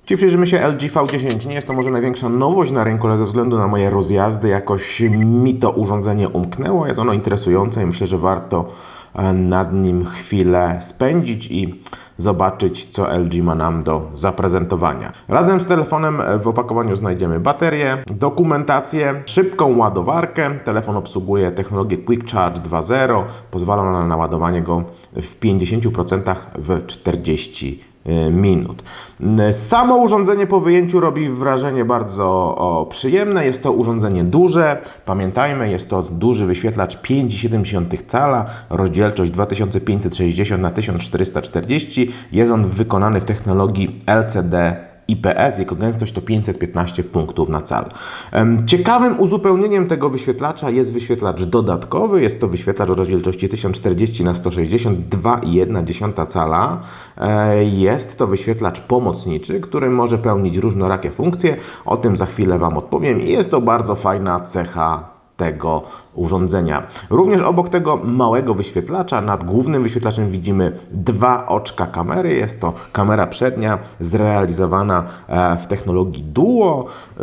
Jeśli przyjrzymy się LG V10, nie jest to może największa nowość na rynku, ale ze względu na moje rozjazdy jakoś mi to urządzenie umknęło. Jest ono interesujące i myślę, że warto e, nad nim chwilę spędzić i zobaczyć, co LG ma nam do zaprezentowania. Razem z telefonem w opakowaniu znajdziemy baterię, dokumentację, szybką ładowarkę. Telefon obsługuje technologię Quick Charge 2.0, pozwala na naładowanie go w 50% w 40 y, minut. Y, Samo urządzenie po wyjęciu robi wrażenie bardzo o, przyjemne. Jest to urządzenie duże. Pamiętajmy, jest to duży wyświetlacz 5,7 cala, rozdzielczość 2560 na 1440. Jest on wykonany w technologii LCD IPS, jego gęstość to 515 punktów na cal. Ciekawym uzupełnieniem tego wyświetlacza jest wyświetlacz dodatkowy. Jest to wyświetlacz o rozdzielczości 1040 na 160 2,1 cala. E, Jest to wyświetlacz pomocniczy, który może pełnić różnorakie funkcje. O tym za chwilę Wam odpowiem jest to bardzo fajna cecha tego urządzenia. Również obok tego małego wyświetlacza, nad głównym wyświetlaczem widzimy dwa oczka kamery. Jest to kamera przednia zrealizowana e, w technologii Duo, y,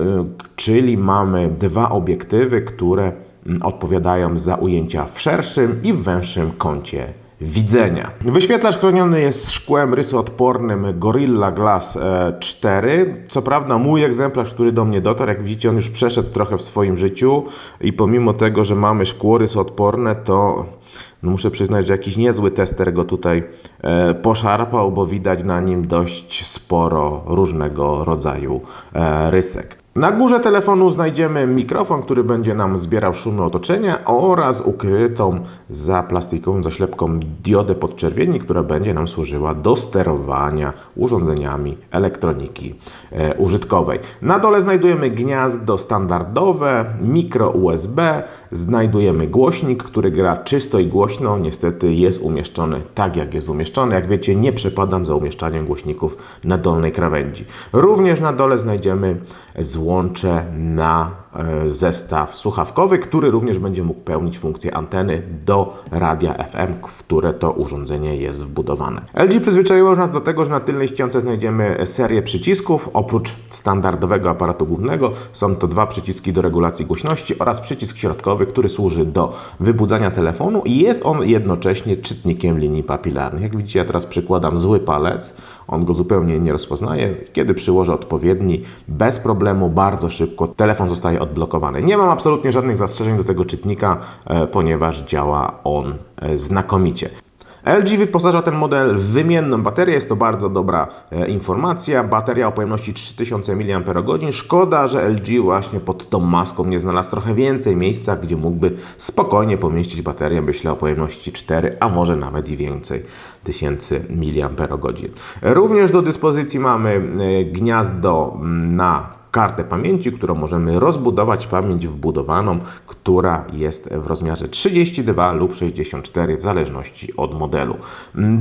czyli mamy dwa obiektywy, które mm, odpowiadają za ujęcia w szerszym i węższym kącie widzenia. Wyświetlacz chroniony jest szkłem rysoodpornym Gorilla Glass e, 4. Co prawda mój egzemplarz, który do mnie dotarł, jak widzicie, on już przeszedł trochę w swoim życiu i pomimo tego, że mamy szkło rysoodporne, to no muszę przyznać, że jakiś niezły tester go tutaj e, poszarpał, bo widać na nim dość sporo różnego rodzaju e, rysek. Na górze telefonu znajdziemy mikrofon, który będzie nam zbierał szumy otoczenia oraz ukrytą za plastikową zaślepką diodę podczerwieni, która będzie nam służyła do sterowania urządzeniami elektroniki e, użytkowej. Na dole znajdujemy gniazdo standardowe, mikro USB, znajdujemy głośnik, który gra czysto i głośno. Niestety jest umieszczony tak, jak jest umieszczony. Jak wiecie, nie przepadam za umieszczaniem głośników na dolnej krawędzi. Również na dole znajdziemy złącze na zestaw słuchawkowy, który również będzie mógł pełnić funkcję anteny do radia FM, w które to urządzenie jest wbudowane. LG przyzwyczaiło już nas do tego, że na tylnej ściance znajdziemy serię przycisków. Oprócz standardowego aparatu głównego są to dwa przyciski do regulacji głośności oraz przycisk środkowy, który służy do wybudzania telefonu i jest on jednocześnie czytnikiem linii papilarnych. Jak widzicie, ja teraz przykładam zły palec, on go zupełnie nie rozpoznaje. Kiedy przyłożę odpowiedni, bez problemu, bardzo szybko telefon zostaje odblokowany. Nie mam absolutnie żadnych zastrzeżeń do tego czytnika, e, ponieważ działa on e, znakomicie. LG wyposaża ten model w wymienną baterię, jest to bardzo dobra e, informacja. Bateria o pojemności 3000 mAh. Szkoda, że LG właśnie pod tą maską nie znalazł trochę więcej miejsca, gdzie mógłby spokojnie pomieścić baterię, myślę o pojemności 4, a może nawet i więcej tysięcy mAh. Również do dyspozycji mamy e, gniazdo na kartę pamięci, którą możemy rozbudować pamięć wbudowaną, która jest w rozmiarze 32 lub 64 w zależności od modelu.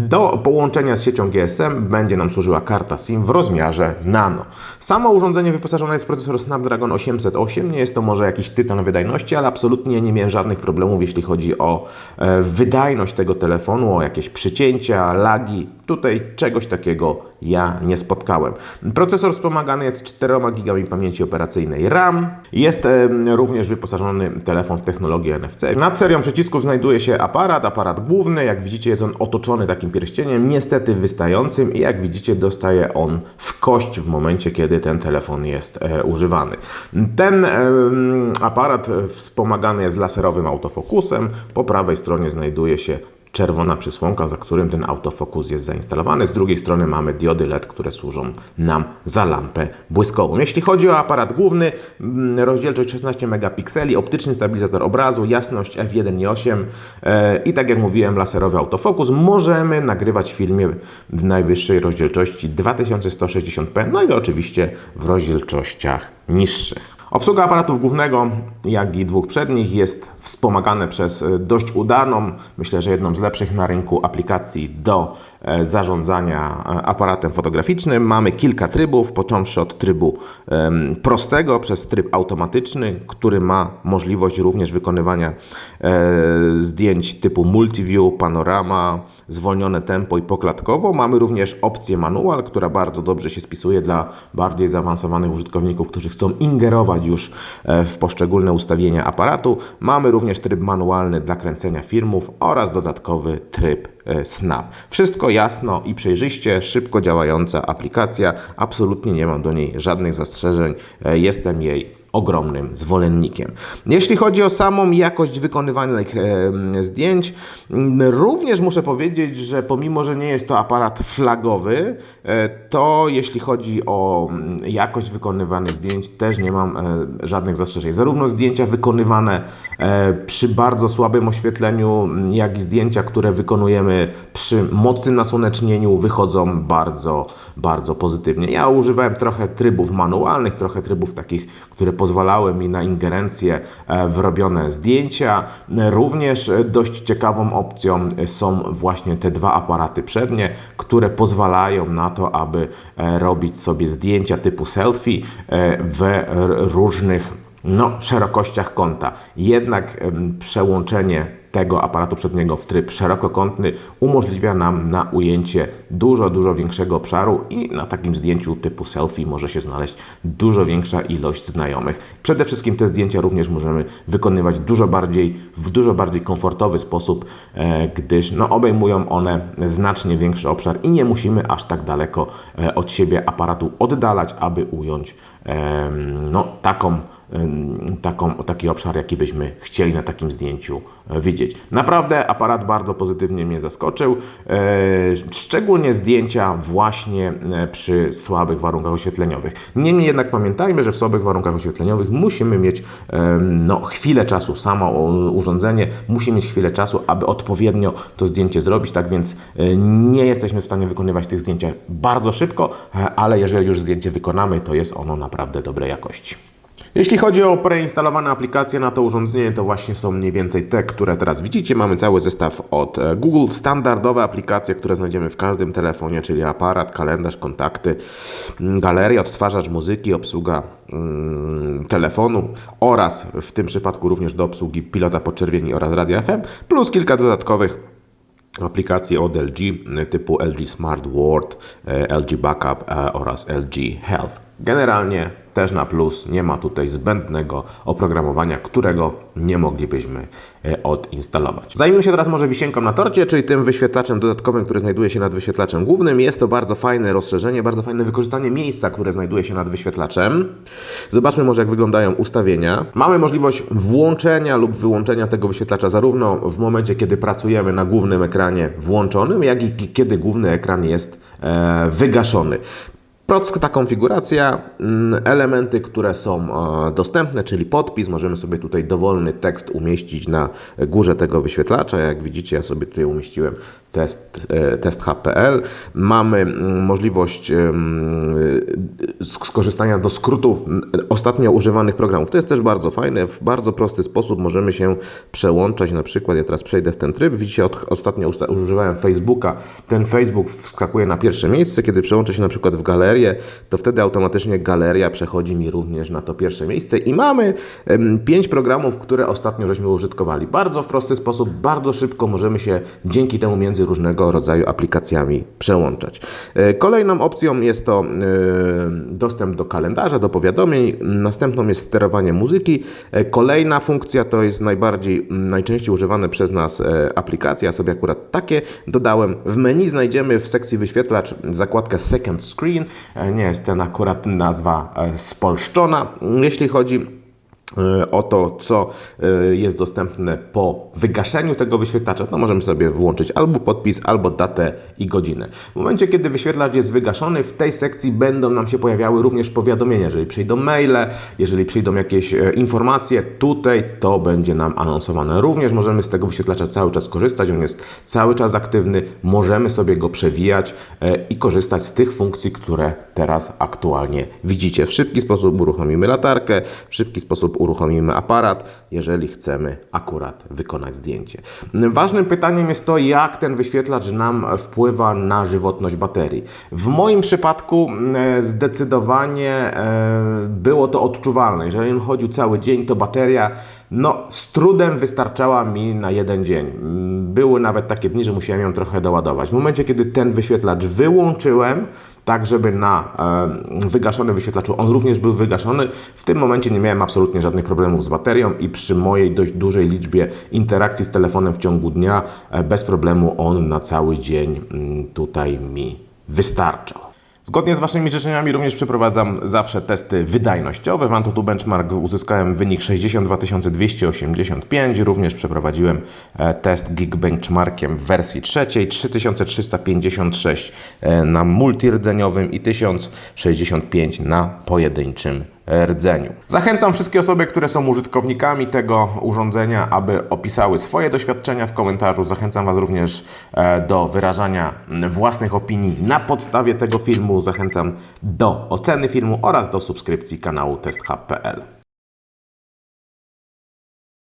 Do połączenia z siecią GSM będzie nam służyła karta SIM w rozmiarze nano. Samo urządzenie wyposażone jest w procesor Snapdragon 808. Nie jest to może jakiś tytan wydajności, ale absolutnie nie miałem żadnych problemów, jeśli chodzi o e, wydajność tego telefonu, o jakieś przycięcia, lagi. Tutaj czegoś takiego ja nie spotkałem. Procesor wspomagany jest 4 GB pamięci operacyjnej RAM. Jest również wyposażony telefon w technologię NFC. Nad serią przycisków znajduje się aparat, aparat główny. Jak widzicie jest on otoczony takim pierścieniem, niestety wystającym i jak widzicie dostaje on w kość w momencie, kiedy ten telefon jest e, używany. Ten aparat wspomagany jest laserowym autofokusem. Po prawej stronie znajduje się czerwona przysłonka, za którym ten autofokus jest zainstalowany. Z drugiej strony mamy diody LED, które służą nam za lampę błyskową. Jeśli chodzi o aparat główny, mm, rozdzielczość 16 megapikseli, optyczny stabilizator obrazu, jasność f1.8 e, i tak jak mówiłem, laserowy autofokus. Możemy nagrywać filmy w najwyższej rozdzielczości 2160p, no i oczywiście w rozdzielczościach niższych. Obsługa aparatów głównego, jak i dwóch przednich jest wspomagane przez e, dość udaną, myślę, że jedną z lepszych na rynku aplikacji do e, zarządzania e, aparatem fotograficznym. Mamy kilka trybów, począwszy od trybu prostego przez tryb automatyczny, który ma możliwość również wykonywania zdjęć typu multiview, panorama, zwolnione tempo i poklatkowo. Mamy również opcję manual, która bardzo dobrze się spisuje dla bardziej zaawansowanych użytkowników, którzy chcą ingerować już e, w poszczególne ustawienia aparatu. Mamy również tryb manualny dla kręcenia filmów oraz dodatkowy tryb e, Snap. Wszystko jasno i przejrzyście, szybko działająca aplikacja. Absolutnie nie mam do niej żadnych zastrzeżeń. E, Jestem jej ogromnym zwolennikiem. Jeśli chodzi o samą jakość wykonywanych zdjęć, również muszę powiedzieć, że pomimo, że nie jest to aparat flagowy, e, to jeśli chodzi o jakość wykonywanych zdjęć, też nie mam e, żadnych zastrzeżeń. Zarówno zdjęcia wykonywane e, przy bardzo słabym oświetleniu, jak i zdjęcia, które wykonujemy przy mocnym nasłonecznieniu, wychodzą bardzo, bardzo pozytywnie. Ja używałem trochę trybów manualnych, trochę trybów takich, które pozwalały mi na ingerencję e, w robione zdjęcia. Również e, dość ciekawą opcją e, są właśnie te dwa aparaty przednie, które pozwalają na to, aby robić sobie zdjęcia typu selfie w różnych no, szerokościach kąta. Jednak przełączenie tego aparatu przedniego w tryb szerokokątny umożliwia nam na ujęcie dużo, dużo większego obszaru i na takim zdjęciu typu selfie może się znaleźć dużo większa ilość znajomych. Przede wszystkim te zdjęcia również możemy wykonywać dużo bardziej, w dużo bardziej komfortowy sposób, e, gdyż no, obejmują one znacznie większy obszar i nie musimy aż tak daleko e, od siebie aparatu oddalać, aby ująć no, taką taką, taki obszar, jaki byśmy chcieli na takim zdjęciu e, widzieć. Naprawdę aparat bardzo pozytywnie mnie zaskoczył, e, szczególnie zdjęcia właśnie e, przy słabych warunkach oświetleniowych. Niemniej jednak pamiętajmy, że w słabych warunkach oświetleniowych musimy mieć no, chwilę czasu, samo urządzenie musi mieć chwilę czasu, aby odpowiednio to zdjęcie zrobić, tak więc nie jesteśmy w stanie wykonywać tych zdjęć bardzo szybko, ale jeżeli już zdjęcie wykonamy, to jest ono naprawdę dobrej jakości. Jeśli chodzi o preinstalowane aplikacje na to urządzenie, to właśnie są mniej więcej te, które teraz widzicie. Mamy cały zestaw od e, Google, standardowe aplikacje, które znajdziemy w każdym telefonie, czyli aparat, kalendarz, kontakty, mm, galeria, odtwarzacz muzyki, obsługa mm, telefonu oraz w tym przypadku również do obsługi pilota podczerwieni oraz radia FM, plus kilka dodatkowych aplikacji od LG y, typu LG Smart Ward, e, LG Backup e, oraz LG Health. Generalnie też na plus nie ma tutaj zbędnego oprogramowania, którego nie moglibyśmy e, odinstalować. Zajmijmy się teraz może wisienką na torcie, czyli tym wyświetlaczem dodatkowym, który znajduje się nad wyświetlaczem głównym. Jest to bardzo fajne rozszerzenie, bardzo fajne wykorzystanie miejsca, które znajduje się nad wyświetlaczem. Zobaczmy może jak wyglądają ustawienia. Mamy możliwość włączenia lub wyłączenia tego wyświetlacza zarówno w momencie, kiedy pracujemy na głównym ekranie włączonym, jak i kiedy główny ekran jest e, wygaszony. Procka konfiguracja, mm, elementy, które są e, dostępne, czyli podpis. Możemy sobie tutaj dowolny tekst umieścić na górze tego wyświetlacza. Jak widzicie, ja sobie tutaj umieściłem test, e, test HPL. Mamy mm, możliwość skorzystania do skrótów mm, ostatnio używanych programów. To jest też bardzo fajne. W bardzo prosty sposób możemy się przełączać. Na przykład ja teraz przejdę w ten tryb. Widzicie, ostatnio używałem Facebooka. Ten Facebook wskakuje na pierwsze miejsce. Kiedy przełączę się na przykład w galerię, to wtedy automatycznie galeria przechodzi mi również na to pierwsze miejsce. I mamy pięć programów, które ostatnio żeśmy użytkowali. Bardzo w prosty sposób, bardzo szybko możemy się dzięki temu między różnego rodzaju aplikacjami przełączać. E, Kolejną opcją jest to e, dostęp do kalendarza, do powiadomień. Następną jest sterowanie muzyki. E, Kolejna funkcja to jest najbardziej, najczęściej używane przez nas aplikacje. Ja sobie akurat takie dodałem. W menu znajdziemy w sekcji wyświetlacz zakładkę Second Screen. E, Nie jest ten akurat nazwa e, spolszczona. Jeśli chodzi o to, co e, jest dostępne po wygaszeniu tego wyświetlacza, to możemy sobie włączyć albo podpis, albo datę i godzinę. W momencie, kiedy wyświetlacz jest wygaszony, w tej sekcji będą nam się pojawiały również powiadomienia. Jeżeli przyjdą maile, jeżeli przyjdą jakieś e, informacje, tutaj to będzie nam anonsowane. Również możemy z tego wyświetlacza cały czas korzystać, on jest cały czas aktywny, możemy sobie go przewijać e, i korzystać z tych funkcji, które teraz aktualnie widzicie. W szybki sposób uruchomimy latarkę, w szybki sposób uruchomimy aparat, jeżeli chcemy akurat wykonać zdjęcie. Ważnym pytaniem jest to, jak ten wyświetlacz nam wpływa na żywotność baterii. W moim przypadku e, zdecydowanie e, było to odczuwalne. Jeżeli on chodził cały dzień, to bateria no z trudem wystarczała mi na jeden dzień. Były nawet takie dni, że musiałem ją trochę doładować. W momencie, kiedy ten wyświetlacz wyłączyłem, tak żeby na e, wygaszonym wyświetlaczu on również był wygaszony, w tym momencie nie miałem absolutnie żadnych problemów z baterią i przy mojej dość dużej liczbie interakcji z telefonem w ciągu dnia e, bez problemu on na cały dzień mm, tutaj mi wystarczał. Zgodnie z Waszymi życzeniami również przeprowadzam zawsze testy wydajnościowe. W AnTuTu Benchmark uzyskałem wynik 62 285. Również przeprowadziłem e, test Geekbenchmarkiem w wersji trzeciej 3356 e, na multirdzeniowym i 1065 na pojedynczym rdzeniu. Zachęcam wszystkie osoby, które są użytkownikami tego urządzenia, aby opisały swoje doświadczenia w komentarzu. Zachęcam Was również e, do wyrażania własnych opinii na podstawie tego filmu. Zachęcam do oceny filmu oraz do subskrypcji kanału TestHub.pl.